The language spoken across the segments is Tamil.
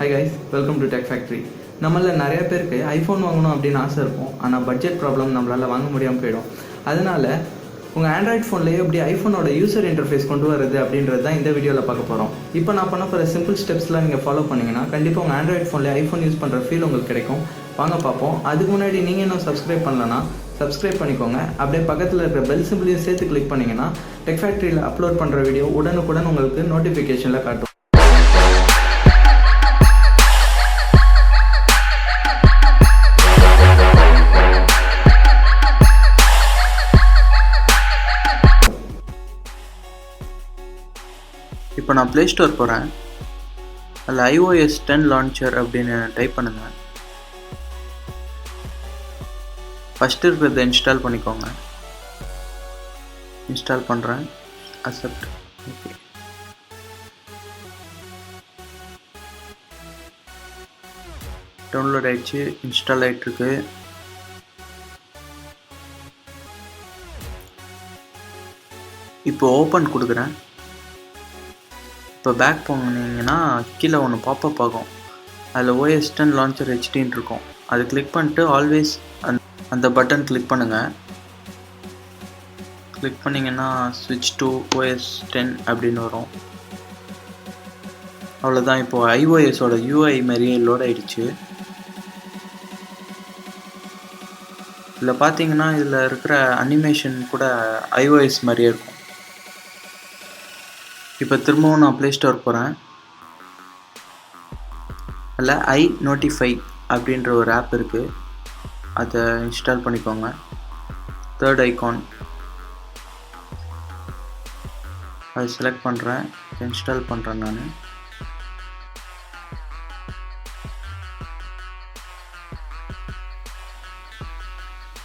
Hi guys welcome to tech factory நம்மள நிறைய பேருக்கு ஐஃபோன் வாங்கணும் அப்படின்னு ஆசை இருக்கும். ஆனால் பட்ஜெட் ப்ராப்ளம் நம்மளால் வாங்க முடியாமல் போயிடும். அதனால் உங்கள் ஆண்ட்ராய்ட் ஃபோன்லேயே எப்படி ஐஃபோனோட யூசர் இன்டர்ஃபேஸ் கொண்டு வரது அப்படின்றது தான் இந்த வீடியோவில் பார்க்க போகிறோம் இப்போ நான் பண்ண போகிற சிம்பிள் ஸ்டெப்ஸ்லாம் நீங்கள் ஃபாலோ பண்ணிங்கன்னா கண்டிப்பாக உங்கள் ஆண்ட்ராய்ட் ஃபோன்லேயே ஐஃபோன் யூஸ் பண்ணுற ஃபீல் உங்களுக்கு கிடைக்கும். வாங்க பார்ப்போம். அதுக்கு முன்னாடி நீங்கள் இன்னும் சப்ஸ்கிரைப் பண்ணலன்னா சப்ஸ்கிரைப் பண்ணிக்கோங்க. அப்படியே பக்கத்தில் இருக்கிற பெல் சிம்பிளையும் சேர்த்து கிளிக் பண்ணிங்கன்னா டெக் ஃபேக்ட்ரியில் அப்லோட் பண்ணுற வீடியோ உடனுக்குடன் உங்களுக்கு நோட்டிஃபிகேஷனில் காட்டும். இப்போ நான் ப்ளே ஸ்டோர் போகிறேன் அதில் ஐஓஎஸ் டென் லான்ச்சர் அப்படின்னு டைப் பண்ணுங்கள் ஃபஸ்ட்டு இருக்கிறத இன்ஸ்டால் பண்ணிக்கோங்க. இன்ஸ்டால் பண்ணுறேன் அக்செப்ட் ஓகே டவுன்லோட் ஆயிடுச்சு. இன்ஸ்டால் ஆகிட்டுருக்கு இப்போ ஓப்பன் கொடுக்குறேன். இப்போ பேக் போனீங்கன்னா கீழே ஒன்று பாப்பப் ஆகும். அதில் ஓஎஸ் டென் லான்ச்சர் ஹெச்டின்னு இருக்கும். அது கிளிக் பண்ணிட்டு ஆல்வேஸ் அந் அந்த பட்டன் கிளிக் பண்ணுங்கள் கிளிக் பண்ணிங்கன்னா ஸ்விட்ச் டு ஓஎஸ் டென் அப்படின்னு வரும். அவ்வளோதான் இப்போது ஐஓஎஸோட யூஐ மாதிரியே லோட் ஆயிடுச்சு. இதில் பார்த்தீங்கன்னா இதில் இருக்கிற அனிமேஷன் கூட ஐஓஎஸ் மாதிரியே இருக்கும். இப்போ திரும்பவும் நான் ப்ளே ஸ்டோர் போகிறேன் அதில் ஐ நோட்டிஃபை அப்படின்ற ஒரு ஆப் இருக்குது அதை இன்ஸ்டால் பண்ணிக்கோங்க. தேர்ட் ஐகான் அதை செலக்ட் பண்ணுறேன் இன்ஸ்டால் பண்ணுறேன் நான்.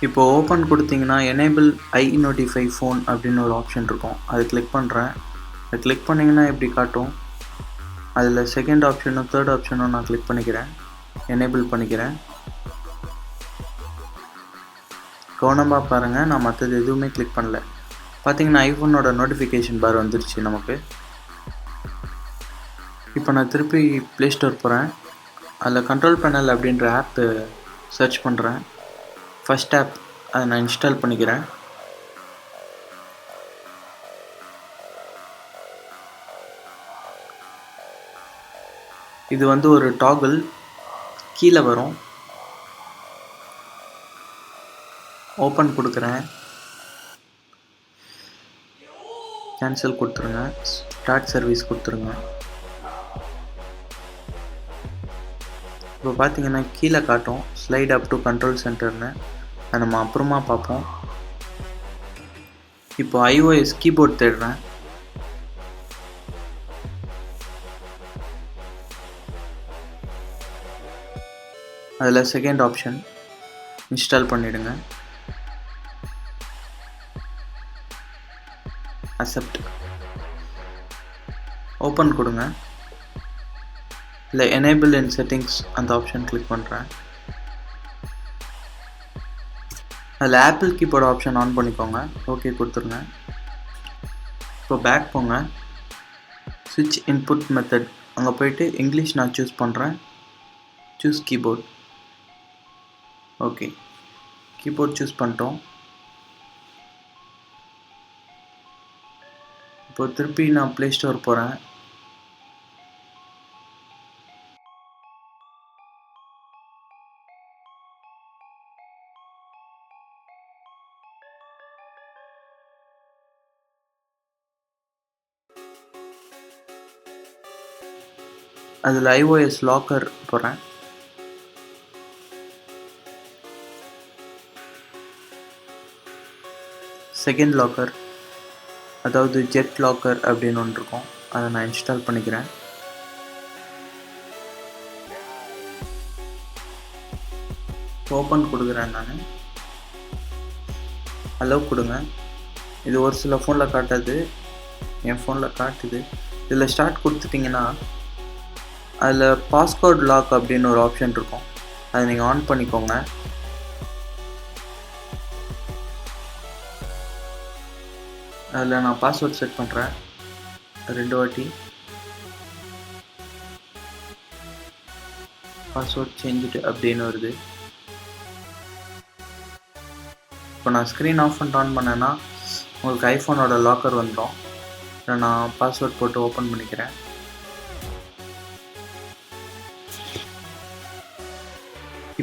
இப்போ ஓப்பன் கொடுத்தீங்கன்னா எனேபிள் ஐ நோட்டிஃபை ஃபோன் அப்படின்னு ஒரு ஆப்ஷன் இருக்கும். அது கிளிக் பண்ணுறேன் அதை கிளிக் பண்ணிங்கன்னா எப்படி காட்டும்? அதில் செகண்ட் ஆப்ஷனும் தேர்ட் ஆப்ஷனும் நான் கிளிக் பண்ணிக்கிறேன். எனேபிள் பண்ணிக்கிறேன். கவனமாக பாருங்கள் நான் மற்றது எதுவுமே கிளிக் பண்ணல. பார்த்தீங்கன்னா ஐஃபோனோட நோட்டிஃபிகேஷன் பார் வந்துருச்சு நமக்கு. இப்போ நான் திருப்பி ப்ளே ஸ்டோர் போகிறேன் அதில் கண்ட்ரோல் பேனல் அப்படின்ற ஆப்பு சர்ச் பண்ணுறேன் ஃபஸ்ட் ஆப் அதை நான் இன்ஸ்டால் பண்ணிக்கிறேன். இது வந்து ஒரு டாகிள் கீழே வரும். ஓப்பன் கொடுக்குறேன். கேன்சல் கொடுத்துருங்க. ஸ்டார்ட் சர்வீஸ் கொடுத்துருங்க. இப்போ பார்த்தீங்கன்னா கீழே காட்டும். ஸ்லைட் அப் டு கண்ட்ரோல் சென்டர்னு அதை நம்ம அப்புறமா பார்ப்போம். இப்போ ஐஓஎஸ் கீபோர்ட் தேடுறேன். அதில் செகண்ட் ஆப்ஷன் இன்ஸ்டால் பண்ணிவிடுங்க அக்செப்ட் ஓப்பன் கொடுங்க. இல்லை எனேபிள் இன் செட்டிங்ஸ் அந்த ஆப்ஷன் கிளிக் பண்ணுறேன் அதில் ஆப்பிள் கீபோர்டு ஆப்ஷன் ஆன் பண்ணிக்கோங்க. ஓகே கொடுத்துருங்க. இப்போ பேக் போங்க. சுவிட்ச் இன்புட் மெத்தட் அங்கே போயிட்டு இங்கிலீஷ் நான் சூஸ் பண்ணுறேன் choose keyboard okay. Keyboard choose பண்ணிட்டோம். இப்போ திருப்பி நான் ப்ளே ஸ்டோர் போகிறேன் அதில் ஐஓஎஸ் லாக்கர் போகிறேன் செகண்ட் லாக்கர் அதாவது ஜெட் லாக்கர் அப்படின்னு ஒன்று இருக்கும். அதை நான் இன்ஸ்டால் பண்ணிக்கிறேன். ஓப்பன் கொடுக்குறேன் நான். அலோவ் கொடுங்க. இது ஒரு சில ஃபோனில் காட்டாது. என் ஃபோனில் காட்டுது. இதில் ஸ்டார்ட் கொடுத்துட்டிங்கன்னா அதில் பாஸ்கோட் லாக் அப்படின்னு ஒரு ஆப்ஷன் இருக்கும். அதை நீங்கள் ஆன் பண்ணிக்கோங்க. அதில் நான் பாஸ்வேர்ட் செட் பண்ணுறேன் ரெண்டு வாட்டி. பாஸ்வேர்ட் சேஞ்சுட்டு அப்படின்னு வருது. இப்போ நான் ஸ்க்ரீன் ஆஃப் பண்ணிட்டு ஆன் பண்ணேன்னா உங்களுக்கு ஐஃபோனோட லாக்கர் வந்துடும். இல்லை நான் பாஸ்வேர்ட் போட்டு ஓப்பன் பண்ணிக்கிறேன்.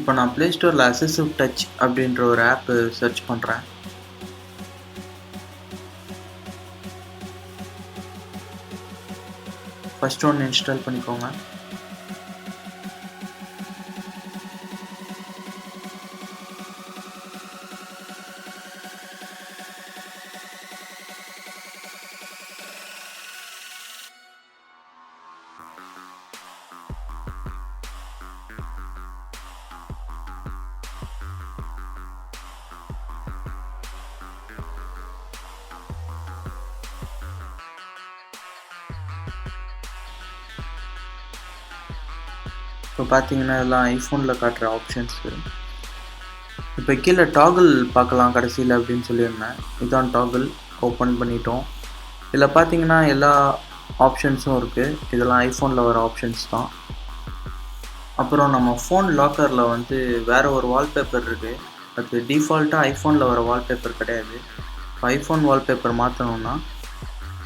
இப்போ நான் ப்ளே ஸ்டோரில் அசசிவ் டச் அப்படின்ற ஒரு ஆப்பு சர்ச் பண்ணுறேன் ஃபஸ்ட் ஒன்று இன்ஸ்டால் பண்ணிக்கோங்க. இப்போ பார்த்தீங்கன்னா எல்லாம் ஐஃபோனில் காட்டுற ஆப்ஷன்ஸ் இப்போ கீழே டாகிள் பார்க்கலாம் கடைசியில் அப்படின்னு சொல்லியிருந்தேன். இதுதான் டாகிள் ஓப்பன் பண்ணிட்டோம். இதில் பார்த்தீங்கன்னா எல்லா ஆப்ஷன்ஸும் இருக்குது இதெல்லாம் ஐஃபோனில் வர ஆப்ஷன்ஸ் தான். அப்புறம் நம்ம ஃபோன் லாக்கரில் வந்து வேறு ஒரு வால்பேப்பர் இருக்குது அது டிஃபால்ட்டாக ஐஃபோனில் வர வால்பேப்பர் கிடையாது. இப்போ ஐஃபோன் வால்பேப்பர் மாற்றணும்னா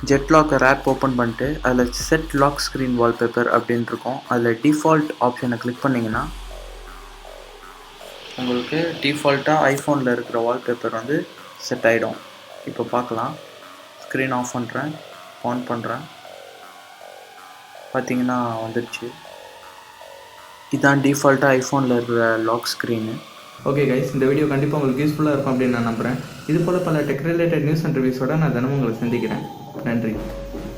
ஜெட் லாக்கர் ஆப் ஓப்பன் பண்ணிட்டு அதில் செட் லாக் ஸ்க்ரீன் வால்பேப்பர் அப்படின்ட்டு இருக்கும். அதில் டிஃபால்ட் ஆப்ஷனை கிளிக் பண்ணிங்கன்னா உங்களுக்கு டிஃபால்ட்டாக ஐஃபோனில் இருக்கிற வால்பேப்பர் வந்து செட் ஆகிடும் இப்போ பார்க்கலாம். ஸ்க்ரீன் ஆஃப் பண்ணுறேன் ஆன் பண்ணுறேன் பார்த்தீங்கன்னா வந்துடுச்சு இதான் டிஃபால்ட்டாக ஐஃபோனில் இருக்கிற லாக் ஸ்க்ரீனு ஓகே கைஸ் இந்த வீடியோ கண்டிப்பாக உங்களுக்கு யூஸ்ஃபுல்லாக இருக்கும் அப்படின்னு நான் நம்புகிறேன் இது போல் பல டெக் ரிலேட்டட் நியூஸ் அண்ட் ரிவ்யூஸோட நான் தினமும் உங்களை சந்திக்கிறேன். நன்றி.